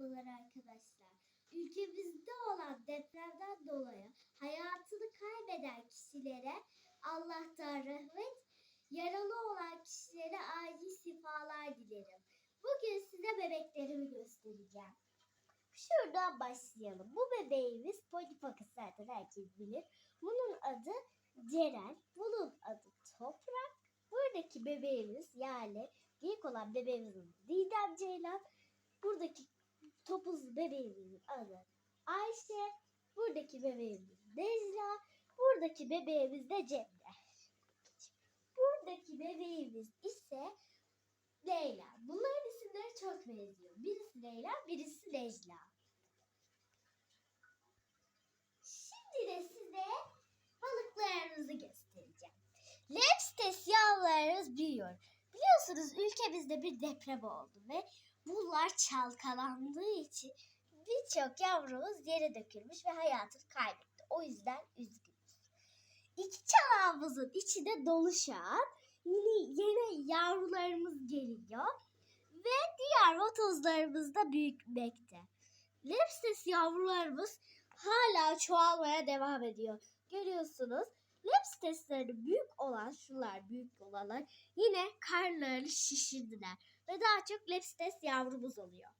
Merhabalar arkadaşlar. Ülkemizde olan depremden dolayı hayatını kaybeden kişilere Allah'tan rahmet, yaralı olan kişilere acil şifalar dilerim. Bugün size bebeklerimi göstereceğim. Şuradan başlayalım. Bu bebeğimiz Polipakı zaten herkes bilir. Bunun adı Ceren, bunun adı Toprak. Buradaki bebeğimiz yani büyük olan bebeğimizin Didem Ceylan. Buradaki bebeğimizin adı Ayşe. Buradaki bebeğimiz Necla. Buradaki bebeğimiz de Cemre. Buradaki bebeğimiz ise Leyla. Bunların isimleri çok benziyor. Birisi Leyla, birisi Necla. Şimdi de size balıklarımızı göstereceğim. Lepstes yavrularımız büyüyor. Biliyorsunuz ülkemizde bir deprem oldu ve bunlar çalkalandığı için birçok yavrumuz yere dökülmüş ve hayatını kaybetti. O yüzden üzgünüz. İki çanağımızın içi de dolu şu an. Yine, yine yavrularımız geliyor ve diğer vatozlarımız da büyümekte. Lepstes yavrularımız hala çoğalmaya devam ediyor. Görüyorsunuz Lepstesleri büyük olan şunlar büyük olanlar yine karnlarını şişirdiler ve daha çok Lepstes yavrumuz oluyor.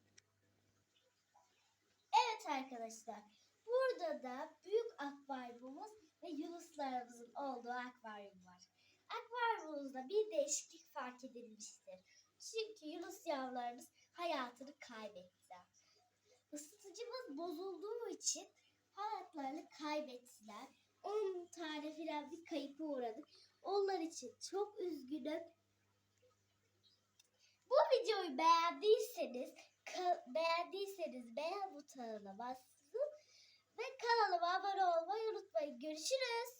Evet arkadaşlar burada da büyük akvaryumumuz ve yunuslarımızın olduğu akvaryum var. Akvaryumumuzda bir değişiklik fark edilmiştir. Çünkü yunus yavrularımız hayatını kaybetti. Isıtıcımız bozulduğu için hayatlarını kaybettiler. 10 tane filan bir kayıpa uğradık. Onlar için çok üzgünüm. Bu videoyu beğendiyseniz beğendiyseniz beğen butonuna basın ve kanalıma abone olmayı unutmayın. Görüşürüz.